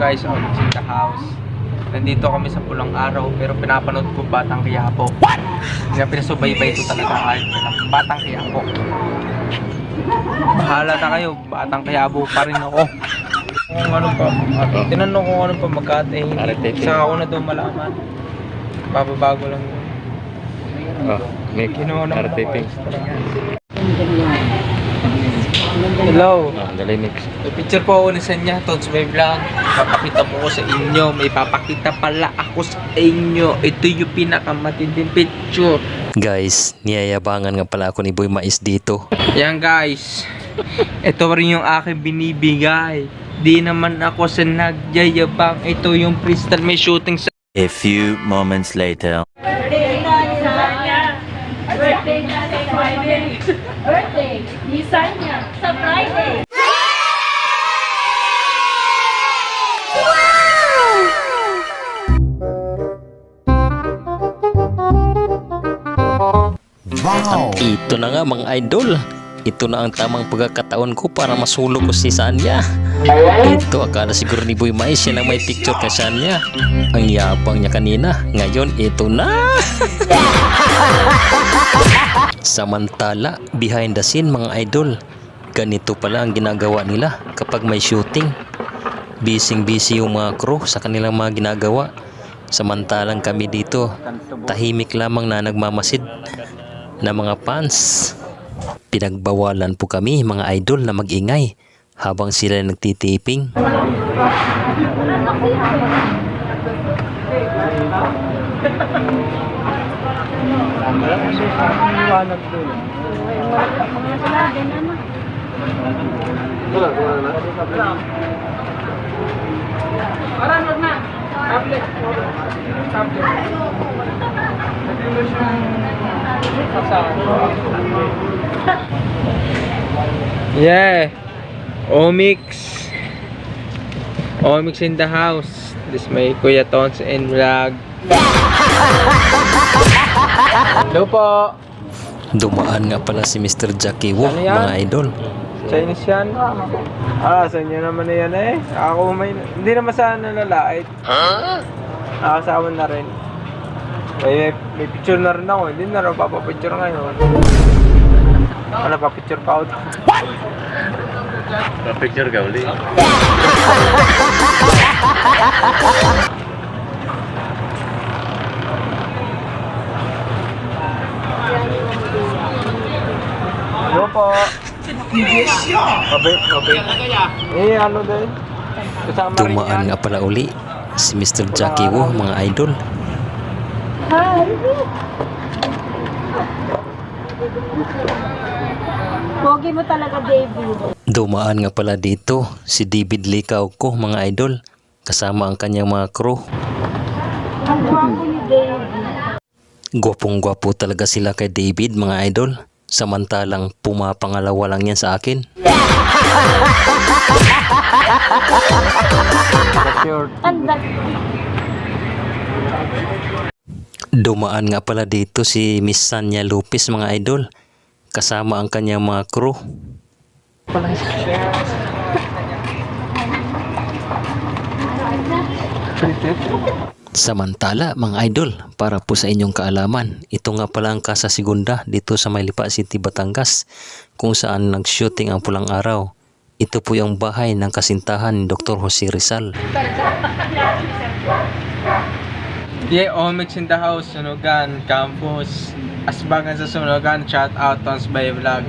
Guys, I'm in the house. Nandito kami sa pulang araw pero pinapanood ko Batang Quiapo. What? Nga pinasubaybay ko talaga kahit Batang Quiapo. Bahala na kayo, Batang Quiapo pa rin ako. Kung ano pa, tinanong ko kung ano pa magkate. Arate. Saka ako na doon malaman. Bababago lang yun. Oh, may Ginawa naman ako extra. Hello. Oh, dali next. May picture po ako ni Sanya, Tots My Vlog. Papakita po ko sa inyo. May papakita pala ako sa inyo. Ito yung pinakamatinding picture. Guys, niyayabangan nga pala ako ni Boy Mais dito. Yan guys. Ito rin yung aking binibigay. Di naman ako sa nagyayabang. Ito yung crystal may shooting sa... A few moments later. Birthday na Sanya. Birthday na sa Ito na nga mga idol. Ito na ang tamang pagkakataon ko para masulog ko si Sanya. Ito, akala siguro ni Boy Mais siya lang may picture kay Sanya. Ang yabang niya kanina. Ngayon, ito na! Samantala, behind the scene mga idol, ganito pala ang ginagawa nila kapag may shooting. Busy-busy yung mga crew sa kanilang mga ginagawa. Samantalang kami dito, tahimik lamang na nagmamasid na mga fans. Pinagbawalan po kami mga idol na magingay habang sila nagtitiping. Yeah. Omix. Omix in the house. This may Kuya Tons and Vlog. Hello po. Dumaan nga pala si Mr. Jackie Wu Ano mga idol. Chinese yan? Ah, sa inyo naman na yan eh. Ako may... Hindi naman sana nalalait. Nakasawa na rin. May, may picture na rin ako. Hindi na rin papapicture ngayon. Ano, papicture pa ako. Picture ka uli. Hello po. Mabait, mabait. Eh, ano din? Kasama yan. nga pala uli si Mr. Jackie Wu mga idol. Pogi mo talaga, David. Dumaan nga pala dito si David Likaw ko mga idol kasama ang kanyang mga crew. Ang gwapo ni David. Gwapong gwapo talaga sila kay David mga idol. Samantalang pumapangalawa lang yan sa akin. Ang Dumaan nga pala dito si Miss Sanya Lopez mga idol. Kasama ang kanyang mga crew. Samantala mga idol, para po sa inyong kaalaman, ito nga pala ang Casa Segunda dito sa Maylipa City, Batangas kung saan nag-shooting ang pulang araw. Ito po yung bahay ng kasintahan ni Dr. Jose Rizal. Yeah, Omix in the house, Sunugan, Campus. Asbagan sa Sunugan, shout out Tons by Vlog.